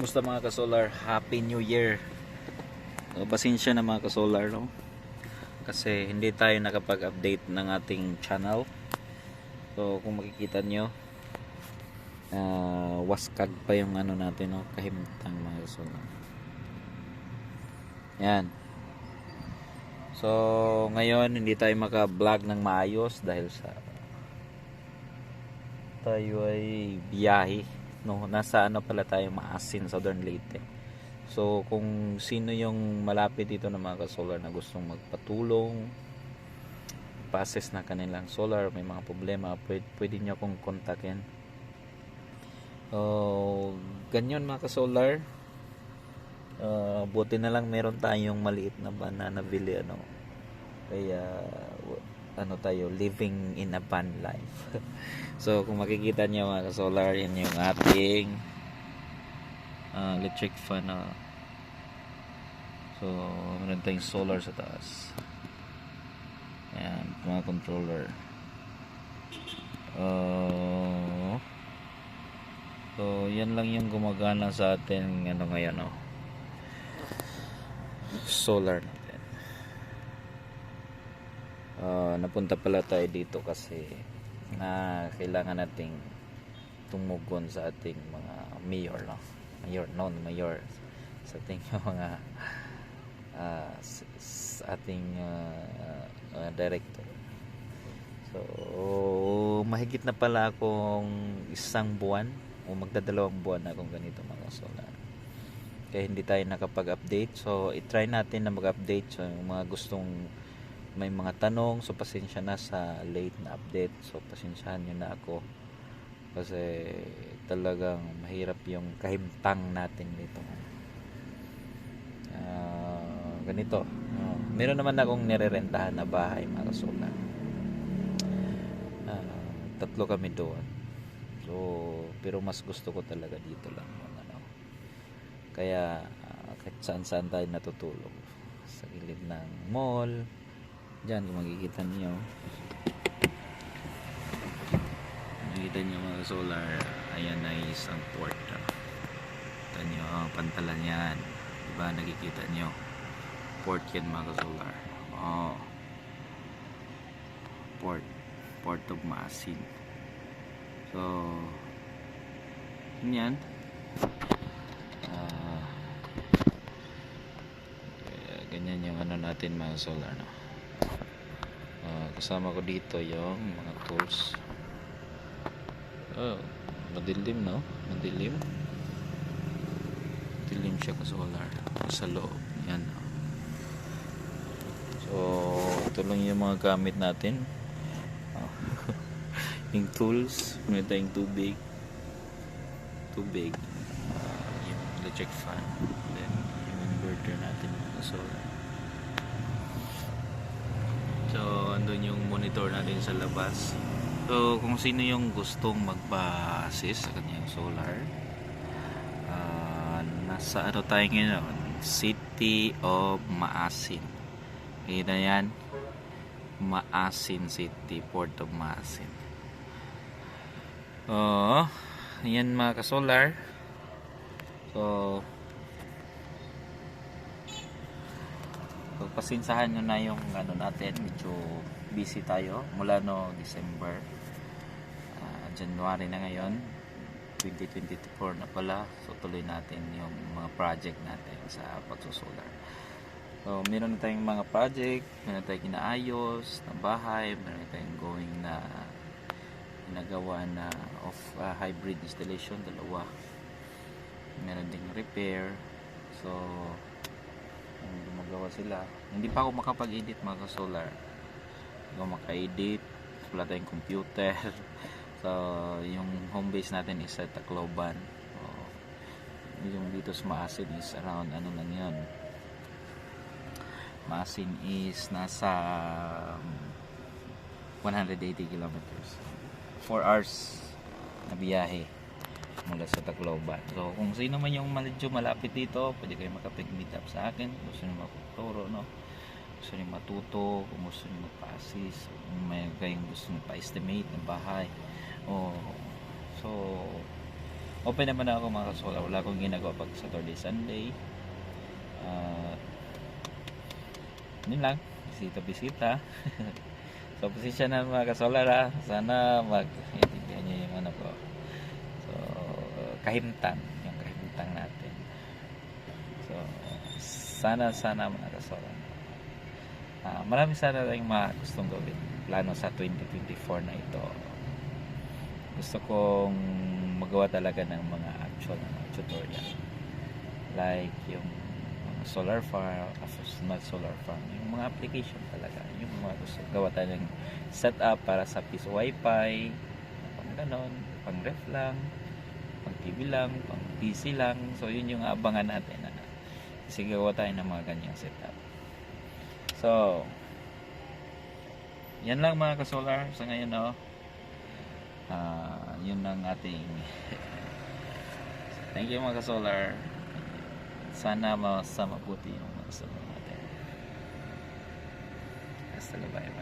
Musta mga ka-solar? Happy New Year! So, pasensya na mga ka-solar, no? Kasi hindi tayo nakapag-update ng ating channel. So, kung makikita nyo, ah, waskag pa yung ano natin, no? Kahimtang mga ka-solar. Yan. So, ngayon, hindi tayo maka-vlog ng maayos dahil sa tayo ay biyahe no nasa ano pala tayo maasin Southern Leyte. So kung sino yung malapit dito na mga solar na gustong magpatulong passes na kanilang solar may mga problema pwede, pwede nyo akong kontakin. Oh ganyan mga solar uh, buti na lang meron tayong maliit na van na nabili ano. Kaya ano tayo living in a van life. So kung makikita niyo mga solar yan yung ating ah, electric fan na so meron tayong solar sa taas. Yan mga controller. Uh, so yan lang yung gumagana sa atin ano ngayon oh solar Ah, napunta pala tayo dito kasi na kailangan nating tumugon sa ating mga mayor no? Mayor non mayor. Sa ating mga ah, s- sa ating ah, ah, director. So mahigit na pala akong isang buwan o magdadalawang buwan na akong ganito mga solar kaya hindi tayo nakapag-update. So itry natin na mag-update so yung mga gustong may mga tanong so pasensya na sa late na update. So pasensyahan nyo na ako. Kasi talagang mahirap yung kahimtang natin dito. Ah, ganito. Ah, meron naman akong nirerentahan na bahay mga kasulat Ah, tatlo kami doon. So pero mas gusto ko talaga dito lang ano. kaya ah, kahit saan saan tayo natutulog. Sa gilid ng mall Diyan kung makikita niyo. Makikita niyo mga solar. Ayan na isang port. ah. Kita niyo ang pantalan yan. Diba nakikita niyo. Port yan mga solar. Oh. Port. Port of Masin. So, yan. Kaya ganyan yung ano natin mga solar no. Kasama ko dito yung mga tools. Oh, madilim no? Madilim. Madilim siya ka solar. Sa loob. Yan. So, ito lang yung mga gamit natin. Oh. yung tools. May tayong tubig. Tubig. Ah, yung electric fan. Then, yung inverter natin sa solar. So, andun yung monitor natin sa labas. So, kung sino yung gustong magpa-assist sa kanyang solar, ah, nasa ano tayo ngayon? City of Maasin. Kita yan? Maasin City, Port of Maasin. Oo, yan mga ka-solar. So, pagpasinsahan nyo na yung ano natin medyo busy tayo mula no December Ah, January na ngayon. 2024 na pala. So tuloy natin yung mga project natin sa pagsusolar so meron tayong mga project meron tayong inaayos na bahay meron tayong going na ginagawa na of ah, hybrid installation dalawa. Meron ding repair. So ang gumagawa sila. Hindi pa ako makapag-edit mga solar hindi ako maka-edit. Wala tayong computer. So yung home base natin is sa Tacloban. So, yung dito sa Maasin is around ano lang yun. Maasin is nasa um, 180 kilometers. 4 hours na biyahe mula sa Tacloban. So, kung sino man yung medyo malapit dito, pwede kayo makapag-meet up sa akin. Kung gusto nyo magturo, no? Gusto nyo matuto, kung gusto nyo magpa-assist, kung may kayong gusto nyo pa-estimate ng bahay. O, so, open naman ako mga kasolar. Wala akong ginagawa pag Saturday, Sunday. Ah, yun lang. Bisita-bisita. so, posisyon na mga kasolar ha. Sana mag-intindihan nyo yung ano ko. So, kahimtang. Yung kahimtang natin. So, sana, sana mga kasolar. Ah, marami sana tayong mga gustong gawin. Plano sa 2024 na ito. Gusto kong magawa talaga ng mga actual na tutorial. Like yung mga solar farm, not solar farm, yung mga application talaga. Yung mga gusto gawa tayo ng setup para sa piso wifi, pang ganon, pang ref lang, TV lang, pang PC lang. So yun yung abangan natin. Na, gawa tayo ng mga ganyang setup. So, yan lang mga kasolar sa ngayon no. Ah, yun ang ating Thank you mga kasolar. Sana mas mabuti yung mga solar natin. Hasta luego.